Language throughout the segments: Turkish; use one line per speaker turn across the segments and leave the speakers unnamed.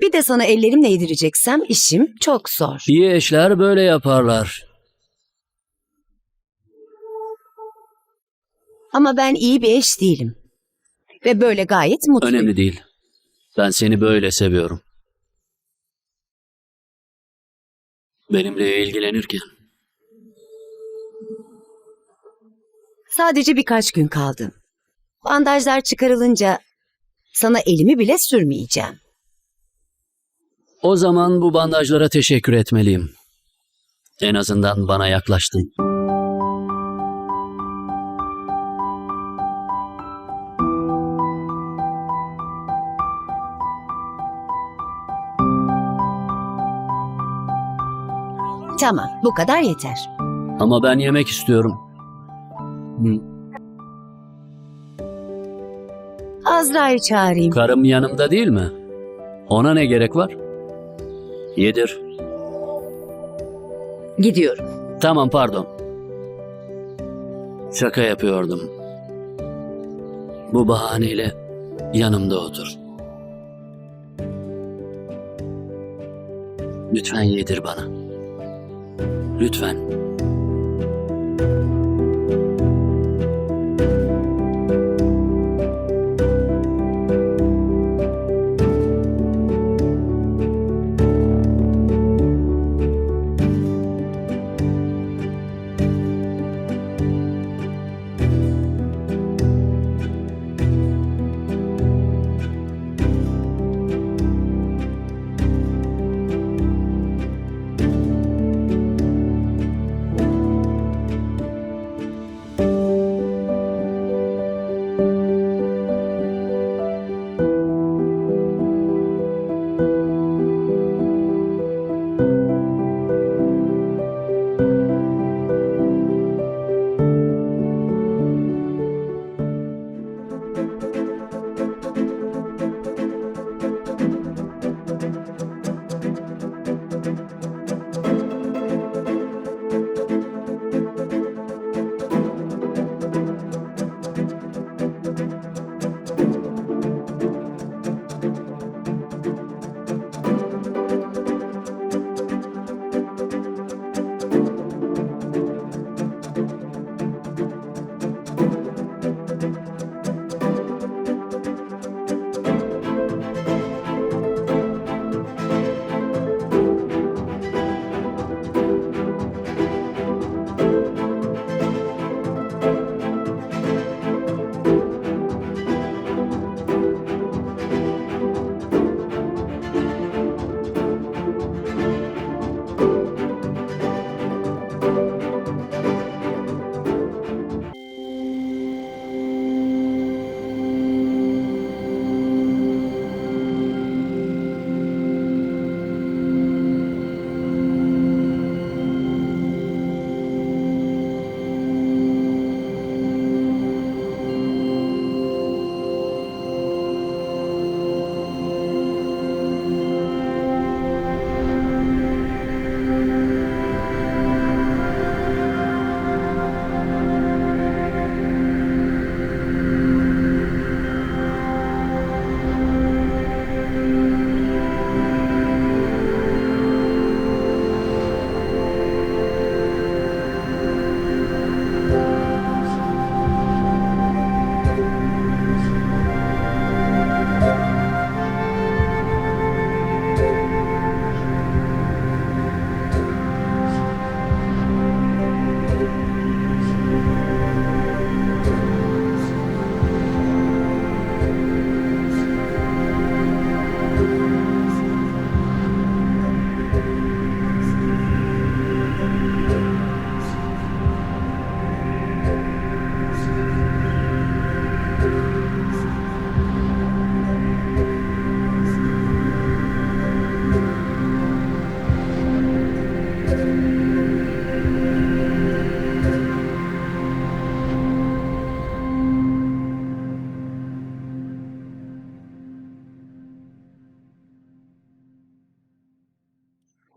Bir de sana ellerimle yedireceksem işim çok zor.
İyi eşler böyle yaparlar.
Ama ben iyi bir eş değilim. Ve böyle gayet mutluyum.
Önemli değil. Ben seni böyle seviyorum. Benimle ilgilenirken.
Sadece birkaç gün kaldı. Bandajlar çıkarılınca sana elimi bile sürmeyeceğim.
O zaman bu bandajlara teşekkür etmeliyim. En azından bana yaklaştın.
Tamam, bu kadar yeter.
Ama ben yemek istiyorum. Hı,
Azra'yı çağırayım.
Karım yanımda değil mi? Ona ne gerek var? Yedir.
Gidiyorum.
Tamam pardon. Şaka yapıyordum. Bu bahaneyle yanımda otur. Lütfen yedir bana. Lütfen.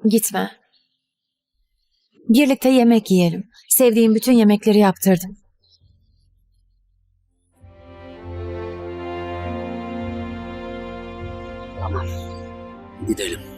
Gitme. Birlikte yemek yiyelim. Sevdiğim bütün yemekleri yaptırdım.
Gidelim.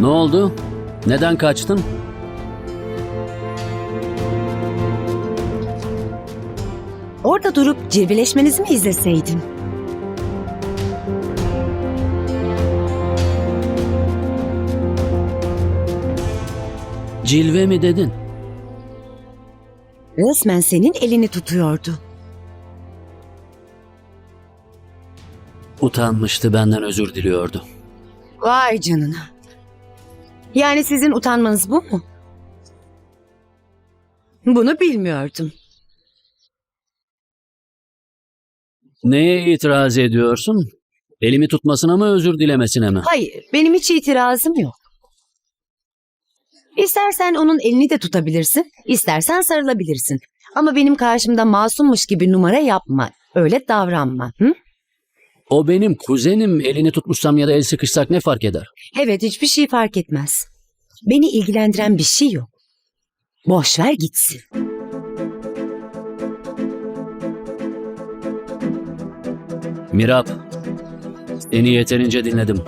Ne oldu? Neden kaçtın?
Orada durup cilveleşmenizi mi izleseydim?
Cilve mi dedin?
Resmen senin elini tutuyordu.
Utanmıştı benden özür diliyordu.
Vay canına. Yani sizin utanmanız bu mu? Bunu bilmiyordum.
Neye itiraz ediyorsun? Elimi tutmasına mı özür dilemesine mi?
Hayır, benim hiç itirazım yok. İstersen onun elini de tutabilirsin, istersen sarılabilirsin. Ama benim karşımda masummuş gibi numara yapma, öyle davranma. Hı?
O benim kuzenim. Elini tutmuşsam ya da el sıkışsak ne fark eder?
Evet, hiçbir şey fark etmez. Beni ilgilendiren bir şey yok. Boş ver gitsin.
Mirap, seni yeterince dinledim.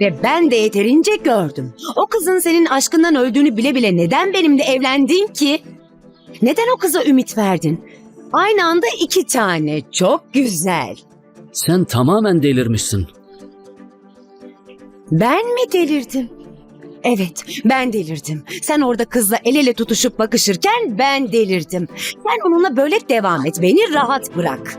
Ve ben de yeterince gördüm. O kızın senin aşkından öldüğünü bile bile neden benimle evlendin ki? Neden o kıza ümit verdin? Aynı anda iki tane. Çok güzel.
Sen tamamen delirmişsin.
Ben mi delirdim? Evet, ben delirdim. Sen orada kızla el ele tutuşup bakışırken ben delirdim. Sen onunla böyle devam et. Beni rahat bırak.